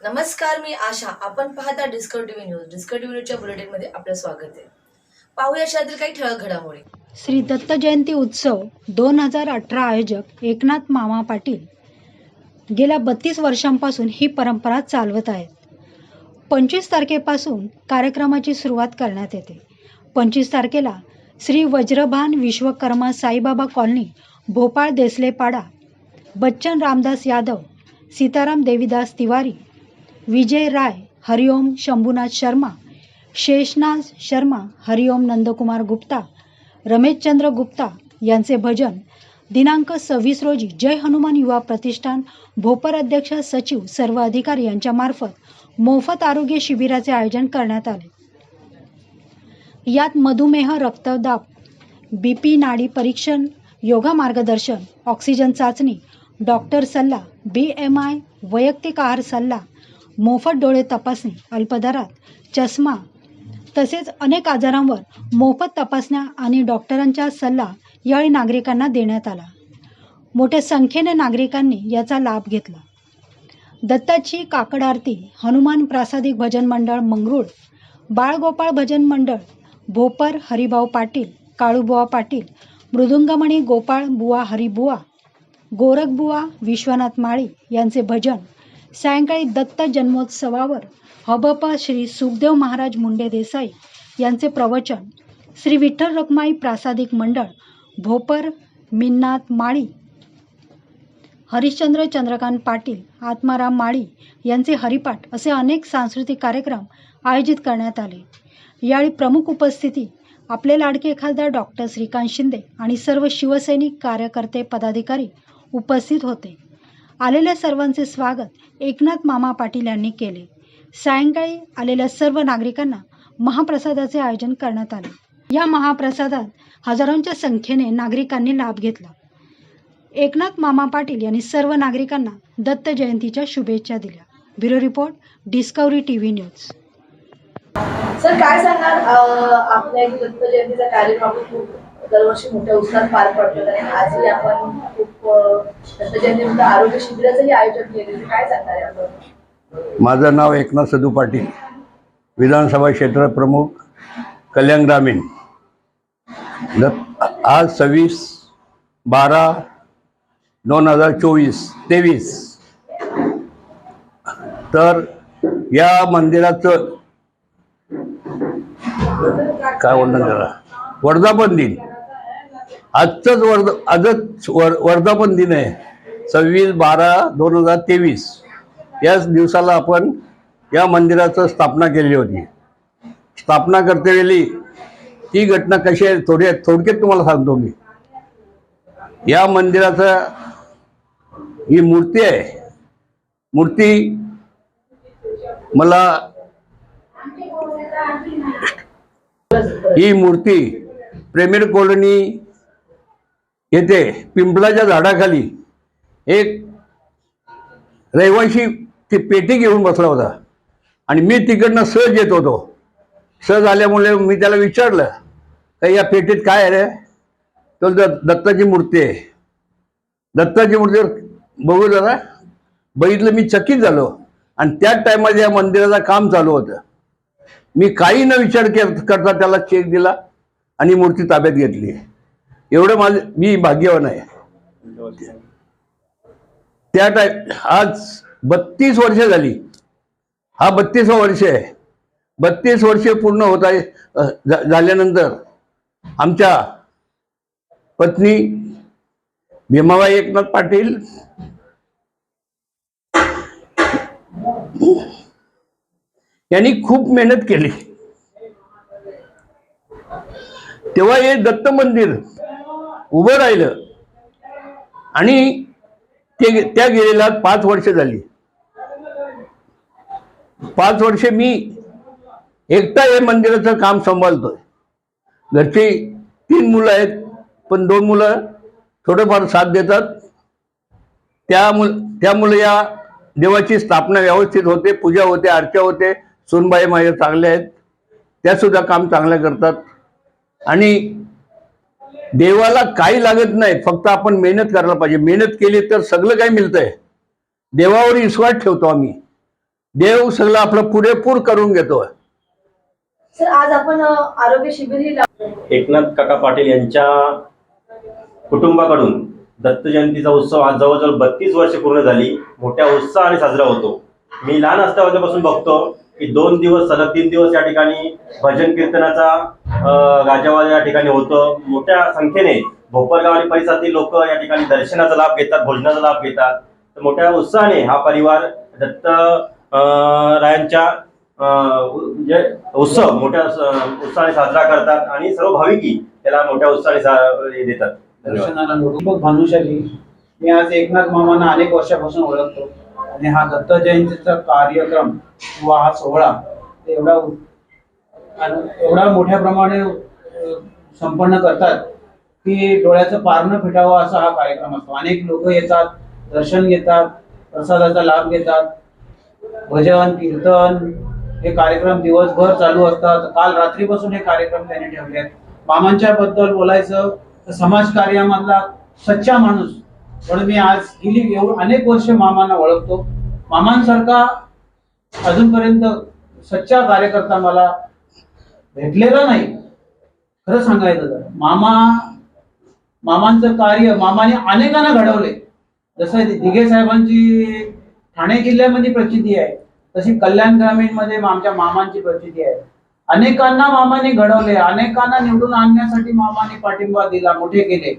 नमस्कार मी आशा. आपण पाहता Discover TV news Discover TV न्यूजच्या बुलेटिनमध्ये आपलं स्वागत आहे. पाहूया शहरातील काही ठळक घडामोडी. श्री दत्त जयंती उत्सव दोन हजार अठरा आयोजक एकनाथ मामा पाटील गेल्या बत्तीस वर्षांपासून ही परंपरा चालवत आहेत. पंचवीस तारखेपासून कार्यक्रमाची सुरुवात करण्यात येते. पंचवीस तारखेला श्री वज्रभान विश्वकर्मा साईबाबा कॉलनी भोपाळ देसलेपाडा बच्चन रामदास यादव सीताराम देवीदास तिवारी विजय राय हरिओम शंभूनाथ शर्मा शेषनाथ शर्मा हरिओम नंदकुमार गुप्ता रमेशचंद्र गुप्ता यांचे भजन दिनांक सव्वीस रोजी जय हनुमान युवा प्रतिष्ठान भोपर अध्यक्ष सचिव सर्व अधिकारी यांच्यामार्फत मोफत आरोग्य शिबिराचे आयोजन करण्यात आले. यात मधुमेह रक्तदाब बी पी नाडी परीक्षण योगा मार्गदर्शन ऑक्सिजन चाचणी डॉक्टर सल्ला बी एम आय वैयक्तिक आहार सल्ला मोफत डोळे तपासणी अल्पदरात चष्मा तसेच अनेक आजारांवर मोफत तपासण्या आणि डॉक्टरांचा सल्ला यावेळी नागरिकांना देण्यात आला. मोठ्या संख्येने नागरिकांनी याचा लाभ घेतला. दत्ताची काकड आरती हनुमान प्रासादिक भजन मंडळ मंगरूळ बाळगोपाळ भजन मंडळ भोपर हरिभाऊ पाटील काळूबुवा पाटील मृदुंगमणी गोपाळ बुवा हरिबुवा गोरखबुवा विश्वनाथ माळी यांचे भजन सायंकाळी दत्त जन्मोत्सवावर हबप श्री सुखदेव महाराज मुंडे देसाई यांचे प्रवचन श्री विठ्ठल रखमाई प्रासादिक मंडळ भोपर मिन्नाथ माळी हरिश्चंद्र चंद्रकांत पाटील आत्माराम माळी यांचे हरिपाठ असे अनेक सांस्कृतिक कार्यक्रम आयोजित करण्यात आले. यावेळी प्रमुख उपस्थिती आपले लाडके खासदार डॉक्टर श्रीकांत शिंदे आणि सर्व शिवसैनिक कार्यकर्ते पदाधिकारी उपस्थित होते. आलेल्या सर्वांचे स्वागत एकनाथ मामा पाटील यांनी केले. सायंकाळी आलेल्या सर्व नागरिकांना महाप्रसादाचे आयोजन करण्यात आले. या महाप्रसादात हजारोंच्या संख्येने नागरिकांनी लाभ घेतला. एकनाथ मामा पाटील यांनी सर्व नागरिकांना दत्त जयंतीच्या शुभेच्छा दिल्या. Bureau report Discovery TV news. Sir काय सांगणार आपल्या दत्त जयंतीचा कार्यक्रम खूप दरवर्षी मोठ्या उत्साहात पार पडतो आणि आजही आपण खूप आरोग्य शिबिराचंही आयोजन केलेलं काय सांगणार माझं नाव एकनाथ सदू पाटील विधानसभा क्षेत्र प्रमुख कल्याण ग्रामीण. आज सव्वीस बारा दोन हजार चोवीस तेवीस. तर या मंदिराचं काय वर्णन करा? वर्धापन दिन. आजचंच वर्ध आजच वर वर्धापन दिन आहे. सव्वीस बारा दोन हजार तेवीस. याच दिवसाला आपण या मंदिराचं स्थापना केली होती. स्थापना करतेवेळी ती घटना कशी आहे थोडी थोडक्यात तुम्हाला सांगतो मी. या मंदिराचं ही मूर्ती आहे. मूर्ती मला ही मूर्ती प्रेमेर कॉलनी येथे पिंपळाच्या झाडाखाली एक रहिवाशी ती पेटी घेऊन बसला होता. आणि मी तिकडनं सहज येत होतो. सहज आल्यामुळे मी त्याला विचारलं का या पेटीत काय आहे रे? तो द- दत्ताची मूर्ती आहे. दत्ताची मूर्तीवर बघू जरा बघितलं मी चकित झालो. आणि त्याच टायमाला या मंदिराचं काम चालू होतं. मी काही न विचार के- करता त्याला चेक दिला आणि मूर्ती ताब्यात घेतली. एवढं माझ मी भाग्यवान आहे. त्या टाईम आज बत्तीस वर्ष झाली. हा बत्तीसवा वर्ष आहे. बत्तीस वर्षे पूर्ण होत आहे झाल्यानंतर आमच्या पत्नी भीमाबाई एकनाथ पाटील यांनी खूप मेहनत केली. तेव्हा हे दत्त मंदिर उभं राहिलं. आणि ते त्या गेलेला पाच वर्ष झाली. पाच वर्षे मी एकटा हे मंदिराचं काम सांभाळतोय. घरची तीन मुलं आहेत पण दोन मुलं थोडंफार साथ देतात. त्या मुल मुलं या देवाची स्थापना व्यवस्थित होते पूजा होते अर्चा होते. सोनबाई माझ्या चांगल्या आहेत. त्यासुद्धा काम चांगल्या करतात. आणि देवाला काही लागत नाही फक्त आपण मेहनत करायला पाहिजे. मेहनत केली तर सगळं काही मिळतंय. देवावर विश्वास ठेवतो आम्ही. देव सगळं आपलं पुरेपूर करून घेतो. सर आज आपण आरोग्य शिबिरही लाव- एकनाथ काका पाटील यांच्या कुटुंबाकडून दत्त जयंतीचा उत्सव आज जवळजवळ बत्तीस वर्ष पूर्ण झाली. मोठ्या उत्साहाने साजरा होतो. मी लहान असल्यापासून बघतो. की दोन दिवस सलग तीन दिवस या ठिकाणी भजन कीर्तनाचा गाजावाजा या ठिकाणी होतं. मोठ्या संख्येने भोपरगाव आणि परिसरातील लोक या ठिकाणी दर्शनाचा लाभ घेतात भोजनाचा लाभ घेतात. तर मोठ्या उत्साहाने हा परिवार दत्त अं, रायांच्या अं, म्हणजे उत्सव मोठ्या उत्साहाने साजरा करतात आणि सर्व भाविकी त्याला मोठ्या उत्साहाने देतात. दर्शनाला भानुशाली. मी आज एकनाथ मामांना अनेक वर्षापासून ओळखतो. आणि हा दत्त जयंतीचा कार्यक्रम किंवा हा सोहळा एवढा एवढा मोठ्या प्रमाणे संपन्न करतात की डोळ्याचं पारणं फिटावं असा हा कार्यक्रम असतो. अनेक लोक येतात दर्शन घेतात प्रसादाचा लाभ घेतात. भजन कीर्तन हे कार्यक्रम दिवसभर चालू असतात. काल रात्रीपासून हे कार्यक्रम त्यांनी ठेवले आहेत. मामांच्या बद्दल बोलायचं तर समाजकार्यामधला सच्चा माणूस म्हणून मी आज गेली अनेक वर्ष मामांना ओळखतो. मामांसारखा अजूनपर्यंत सच्चा कार्यकर्ता मला भेटलेला नाही. खरं सांगायचं तर मामा मामांचं कार्य मामाने अनेकांना घडवले जसं दिघे साहेबांची ठाणे जिल्ह्यामध्ये प्रचिती आहे तशी कल्याण ग्रामीणमध्ये आमच्या मामांची प्रचिती आहे. अनेकांना मामाने घडवले अनेकांना निवडून आणण्यासाठी मामाने पाठिंबा दिला मोठे केले.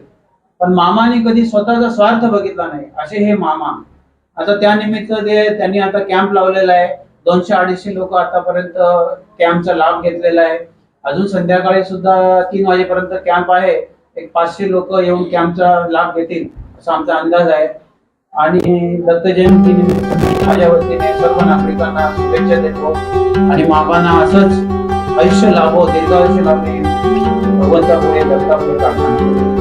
पण मामाने कधी स्वतःचा स्वार्थ बघितला नाही. असे हे मामा. आता त्यानिमित्त ते त्यांनी आता कॅम्प लावलेला आहे. दोनशे अडीचशे लोक आतापर्यंत कॅम्पचा लाभ घेतलेला आहे. अजून संध्याकाळी सुद्धा तीन वाजेपर्यंत कॅम्प आहे. एक पाचशे लोक येऊन कॅम्पचा लाभ घेतील असा आमचा अंदाज आहे. आणि दत्त जयंती माझ्या वतीने सर्व नागरिकांना शुभेच्छा देतो. आणि मामांना असंच आयुष्य लाभो दीर्घायुष्य लाभे. भगवंतापुढे दत्तापुढे प्रार्थना